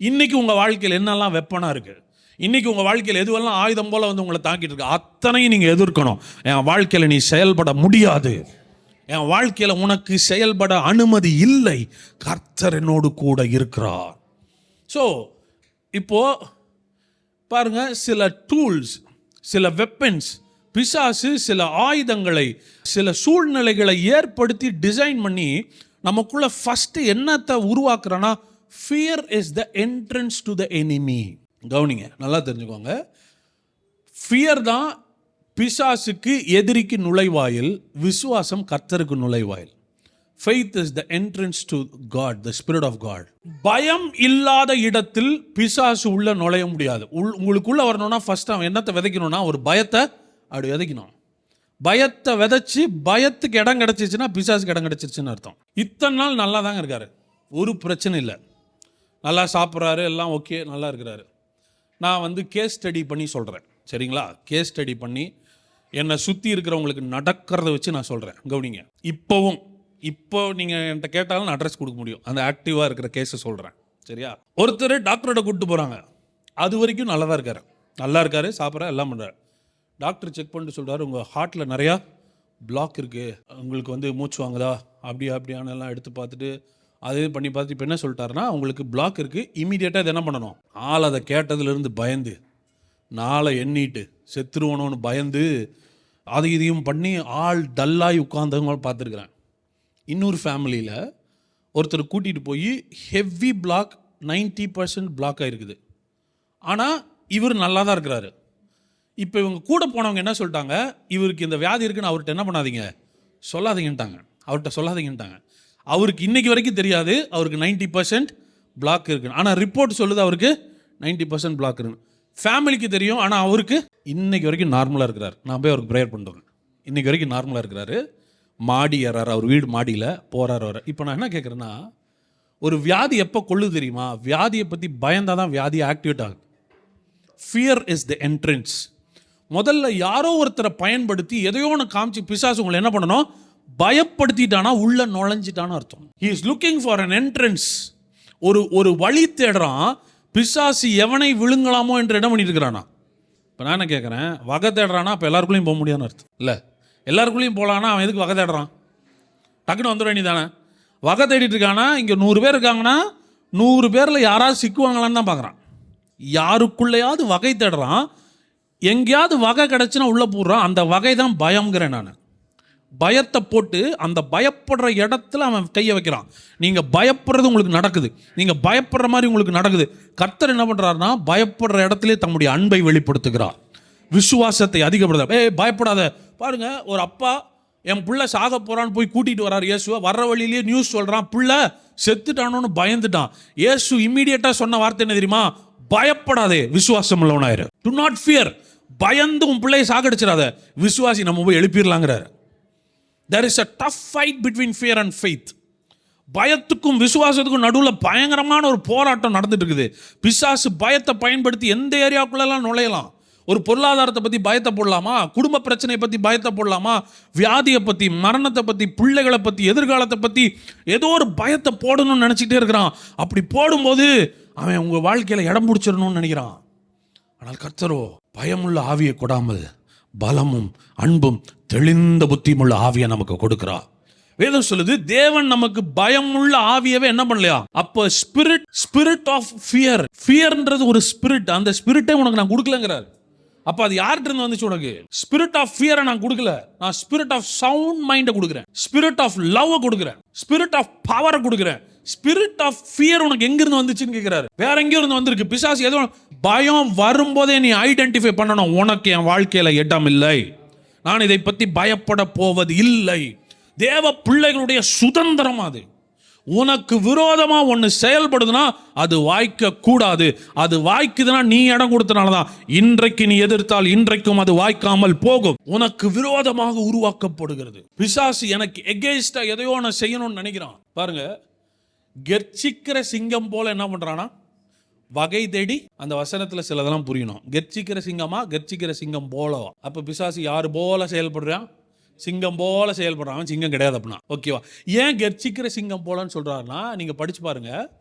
இன்றைக்கி உங்கள் வாழ்க்கையில் என்னெல்லாம் வெப்பனாக இருக்குது இன்றைக்கி உங்கள் வாழ்க்கையில் எதுவெல்லாம் ஆயுதம் போல் வந்து உங்களை தாக்கிட்டு இருக்கு? அத்தனையும் நீங்கள் எதிர்க்கணும். என் வாழ்க்கையில் நீ செயல்பட முடியாது. என் வாழ்க்கையில் உனக்கு செயல்பட அனுமதி இல்லை. கர்த்தர் என்னோடு கூட இருக்கிறார். ஸோ இப்போ பாருங்க சில டூல்ஸ் சில வெப்பன்ஸ் பிசாசு சில ஆயுதங்களை சில சூழ்நிலைகளை ஏற்படுத்தி டிசைன் பண்ணி நமக்குள்ளே ஃபஸ்ட்டு என்னத்தை உருவாக்குறனா fear is the entrance to the enemy கவனிங்க நல்லா தெரிஞ்சுக்கோங்க. ஃபியர் தான் பிசாசுக்கு எதிரிக்கு நுழைவாயில் விசுவாசம் கர்த்தருக்கு நுழைவாயில். Faith is the entrance to God the spirit of God பயம் இல்லாத இடத்தில் பிசாசு உள்ள நுழைய முடியாது. உள் உங்களுக்குள்ள வரணும்னா ஃபர்ஸ்ட் அவன் என்னத்தை விதைக்கணும்னா ஒரு பயத்தை அப்படி விதைக்கணும். பயத்தை விதைச்சி பயத்துக்கு இடம் கிடச்சிச்சுன்னா பிசாசுக்கு இடம் கிடச்சிருச்சுன்னு அர்த்தம். இத்தனை நாள் நல்லா தாங்க இருக்காரு. ஒரு பிரச்சனை இல்லை. நல்லா சாப்பிட்றாரு எல்லாம் ஓகே நல்லா இருக்கிறாரு. நான் வந்து கேஸ் ஸ்டடி பண்ணி சொல்கிறேன் சரிங்களா? கேஸ் ஸ்டடி பண்ணி என்னை சுற்றி இருக்கிறவங்களுக்கு நடக்கிறத வச்சு நான் சொல்கிறேன் கவனிங்க. இப்போவும் இப்போ நீங்கள் என்கிட்ட கேட்டாலும் நான் அட்ரஸ் கொடுக்க முடியும். அந்த ஆக்டிவாக இருக்கிற கேஸை சொல்கிறேன் சரியா? ஒருத்தர் டாக்டர்கிட்ட கூப்பிட்டு போகிறாங்க அது வரைக்கும் நல்லா தான் இருக்காரு. நல்லா இருக்காரு சாப்பிட்ற எல்லாம் பண்ணுறாரு டாக்டர் செக் பண்ணிட்டு சொல்கிறாரு உங்கள் ஹார்ட்டில் நிறையா பிளாக் இருக்குது உங்களுக்கு வந்து மூச்சு வாங்குதா? அப்படியா அப்படியானெல்லாம் எல்லாம் எடுத்து பார்த்துட்டு அது பண்ணி பார்த்து இப்போ என்ன சொல்லிட்டாருன்னா உங்களுக்கு பிளாக் இருக்குது இமீடியட்டாக இது என்ன பண்ணணும்? ஆள் அதை கேட்டதுலேருந்து பயந்து நாளை எண்ணிட்டு செத்துருவணும்னு பயந்து அது இதையும் பண்ணி ஆள் டல்லாகி உட்காந்தவங்க பார்த்துருக்குறேன். இன்னொரு ஃபேமிலியில் ஒருத்தர் கூட்டிகிட்டு போய் ஹெவி பிளாக் 90% பர்சன்ட் பிளாக் ஆகிருக்குது ஆனால் இவர் நல்லா தான் இருக்கிறாரு. இப்போ இவங்க கூட போனவங்க என்ன சொல்லிட்டாங்க? இவருக்கு இந்த வியாதி இருக்குன்னு அவர்கிட்ட என்ன பண்ணாதீங்க? சொல்லாதீங்கன்ட்டாங்க. அவர்கிட்ட சொல்லாதீங்கன்ட்டாங்க. அவருக்கு இன்னைக்கு வரைக்கும் தெரியாது. அவருக்கு 90% பர்சன்ட் பிளாக் இருக்குன்னு ஆனால் ரிப்போர்ட் சொல்லுது அவருக்கு 90% பர்சன்ட் பிளாக் இருக்குன்னு ஃபேமிலிக்கு தெரியும் ஆனால் அவருக்கு இன்னைக்கு வரைக்கும் நார்மலாக இருக்கிறார். நான் போய் அவருக்கு ப்ரேயர் பண்ணுறேன் இன்னைக்கு வரைக்கும் நார்மலாக இருக்கிறாரு. மாடி ஏறாரு. அவர் வீடு மாடியில் போகிறார் வர இப்போ நான் என்ன கேட்குறேன்னா ஒரு வியாதி எப்போ கொள்ளுது தெரியுமா? வியாதியை பற்றி பயந்தாதான் தான் வியாதி ஆக்டிவேட் ஆகுது. ஃபியர் இஸ் த என்ட்ரன்ஸ் முதல்ல யாரோ ஒருத்தரை பயன்படுத்தி எதையோ ஒன்று காமிச்சு பிசாசு உங்களை என்ன பண்ணணும்? பயப்படுத்திட்டானா உள்ள நுழைஞ்சிட்டான்னு அர்த்தம். He is looking for an entrance ஒரு ஒரு வழி தேடுறான் பிசாசு எவனை விழுங்கலாமோ என்று இடம் பண்ணிட்டு இருக்கிறானா இப்போ நான் என்ன கேட்குறேன் வகை தேடுறானா இப்போ எல்லாருக்குள்ளேயும் போக முடியாதுன்னு அர்த்தம். இல்லை எல்லாருக்குள்ளேயும் போகலான்னா அவன் எதுக்கு வகை தேடுறான்? டக்குன்னு வந்துட வேண்டியதானே வகை தேடிட்டு இருக்கானா இங்கே நூறு பேர் இருக்காங்கன்னா நூறு பேரில் யாராவது சிக்குவாங்களான்னு தான் பார்க்குறான் யாருக்குள்ளேயாவது வகை தேடுறான் எங்கேயாவது வகை கிடச்சுன்னா உள்ளே போடுறான் அந்த வகை தான் பயம்ங்கிறேன் நான். பயத்தை போட்டு அந்த பயப்படுற இடத்துல அவன் கையை வைக்கிறான். நீங்கள் பயப்படுறது உங்களுக்கு நடக்குது. நீங்கள் பயப்படுற மாதிரி உங்களுக்கு நடக்குது. கர்த்தர் என்ன பண்ணுறாருன்னா பயப்படுற இடத்துல தம்முடைய அன்பை வெளிப்படுத்துகிறார். விசுவாசத்தை அதிகப்படுத்த ஏய் பயப்படாத. பாருங்க ஒரு அப்பா என் பிள்ளை சாக போகிறான்னு போய் கூட்டிகிட்டு வரார் இயேசுவை. வர்ற வழியிலேயே நியூஸ் சொல்கிறான் பிள்ளை செத்துட்டானோன்னு பயந்துட்டான். இயேசு இம்மீடியட்டா சொன்ன வார்த்தை என்ன தெரியுமா? பயப்படாதே. விசுவாசம் உள்ளவனாயிரு. டு நாட் ஃபியர் பயந்து உன் பிள்ளையை சாகடிச்சிடாத. விசுவாசி நம்ம போய் எழுப்பிடலாங்கிறாரு. There is a tough fight between fear and faith பயத்துக்கும் விசுவாசத்துக்கும் நடுவில் பயங்கரமான ஒரு போராட்டம் நடந்துட்டு இருக்குது பிசாசு பயத்தை பயன்படுத்தி எந்த ஏரியாவுக்குள்ளெல்லாம் நுழையலாம்? ஒரு பொருளாதாரத்தை பற்றி பயத்தை போடலாமா? குடும்ப பிரச்சனையை பற்றி பயத்தை போடலாமா? வியாதியை பற்றி மரணத்தை பற்றி பிள்ளைகளை பற்றி எதிர்காலத்தை பற்றி ஏதோ ஒரு பயத்தை போடணும்னு நினச்சிக்கிட்டே இருக்கிறான். அப்படி போடும்போது அவன் உங்கள் வாழ்க்கையில் இடம் பிடிச்சிடணும்னு நினைக்கிறான். ஆனால் கர்த்தரோ பயமுள்ள ஆவியை கொடாமல் பலமும் அன்பும் தெளிந்த புத்தியுமுள்ள ஆவியை நமக்கு கொடுக்குறா. வேதம் சொல்லுது தேவன் நமக்கு பயமுள்ள ஆவியவே என்ன பண்ணலையா? அப்போ ஸ்பிரிட் ஸ்பிரிட் ஆஃப் ஃபியர் ஃபியர்ன்றது ஒரு ஸ்பிரிட் அந்த ஸ்பிரிட்டே உனக்கு நான் கொடுக்கலங்கிறார். அப்போ அது யார்கிட்ட இருந்து வந்துச்சு உனக்கு? ஸ்பிரிட் ஆஃப் ஃபியரை நான் கொடுக்கல. நான் ஸ்பிரிட் ஆஃப் சவுண்ட் மைண்டை கொடுக்குறேன். ஸ்பிரிட் ஆஃப் லவ் கொடுக்குறேன். ஸ்பிரிட் ஆஃப் பவரை கொடுக்குறேன். ஸ்பிரிட் ஆஃப் ஃபியர் உனக்கு எங்கிருந்து வந்துச்சுன்னு கேட்கிறாரு வேற எங்கேயோ இருந்து வந்திருக்கு. பிசாசு எதுவும் பயம் வரும்போதே நீ ஐடென்டிஃபை பண்ணணும். உனக்கு என் வாழ்க்கையில் இடம் இல்லை. நான் இதை பற்றி பயப்பட போவது இல்லை. தேவ பிள்ளைகளுடைய சுதந்திரம் அது. உனக்கு விரோதமாக ஒன்று செயல்படுதுன்னா அது வாய்க்க கூடாது. அது வாய்க்குதுன்னா நீ இடம் கொடுத்தனால தான் இன்றைக்கு நீ எதிர்த்தால் இன்றைக்கும் அது வாய்க்காமல் போகும். உனக்கு விரோதமாக உருவாக்கப்படுகிறது. பிசாசு எனக்கு எகேஸ்டா எதையோ நான் செய்யணும்னு நினைக்கிறான். பாருங்க கெர்ச்சிக்கிற சிங்கம் போல என்ன பண்ணுறான்னா வகை தேடி அந்த வசனத்தில் சிலதெல்லாம் புரியணும். கெர்ச்சிக்கிற சிங்கமா கெர்ச்சிக்கிற சிங்கம் போலவா? அப்போ பிசாசு யார் போல செயல்படுறான்? சிங்கம் போல செயல்படுறான். அவன் சிங்கம் கிடையாது அப்படின்னா. ஓகேவா ஏன் கெர்ச்சிக்கிற சிங்கம் போலன்னு சொல்கிறாருன்னா நீங்கள் படிச்சு பாருங்க.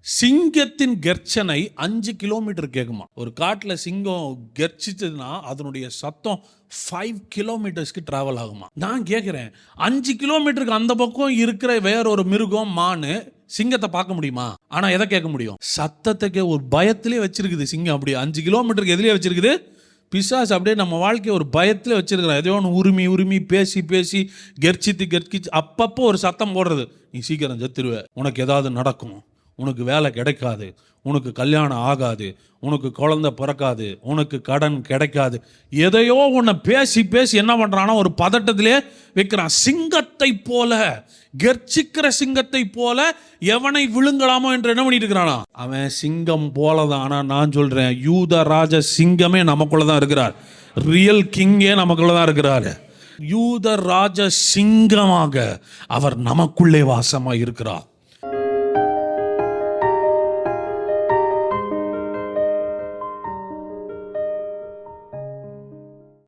சிங்கத்தின் கர்ச்சனை அஞ்சு கிலோமீட்டர் கேட்குமா ஒரு காட்டில் சிங்கம் கர்ச்சிச்சதுன்னா அதனுடைய சத்தம் ஃபைவ் கிலோமீட்டர்ஸ்க்கு டிராவல் ஆகுமா? நான் கேட்குறேன் அஞ்சு கிலோமீட்டருக்கு அந்த பக்கம் இருக்கிற வேற ஒரு மிருகம் மானு சிங்கத்தை பார்க்க முடியுமா? ஆனா எதை கேட்க முடியும்? சத்தத்தை ஒரு பயத்திலே வச்சிருக்குது சிங்கம். அப்படி அஞ்சு கிலோமீட்டருக்கு எதுலயே வச்சிருக்குது. பிசாஸ் அப்படியே நம்ம வாழ்க்கையை ஒரு பயத்தில் வச்சிருக்கிறோம் எதையோ ஒன்று உரிமை உரிமை பேசி பேசி கெர்ச்சித்து கெர்ச்சிச்சு அப்பப்போ ஒரு சத்தம் போடுறது. நீ சீக்கிரம் செத்துருவ. உனக்கு ஏதாவது நடக்கும். உனக்கு வேலை கிடைக்காது உனக்கு கல்யாணம் ஆகாது உனக்கு குழந்தை பிறக்காது உனக்கு கடன் கிடைக்காது. எதையோ உன்னை பேசி பேசி என்ன பண்ணுறான்னா ஒரு பதட்டத்திலே வைக்கிறான். சிங்கத்தை போல கெர்ச்சிக்கிற சிங்கத்தை போல எவனை விழுங்கலாமோ என்று என்ன பண்ணிட்டு இருக்கிறானா அவன் சிங்கம் போலதான். ஆனால் நான் சொல்கிறேன் யூத ராஜ சிங்கமே நமக்குள்ள தான் இருக்கிறார். ரியல் கிங்கே நமக்குள்ள தான் இருக்கிறாரு. யூத ராஜ சிங்கமாக அவர் நமக்குள்ளே வாசமாக இருக்கிறார்.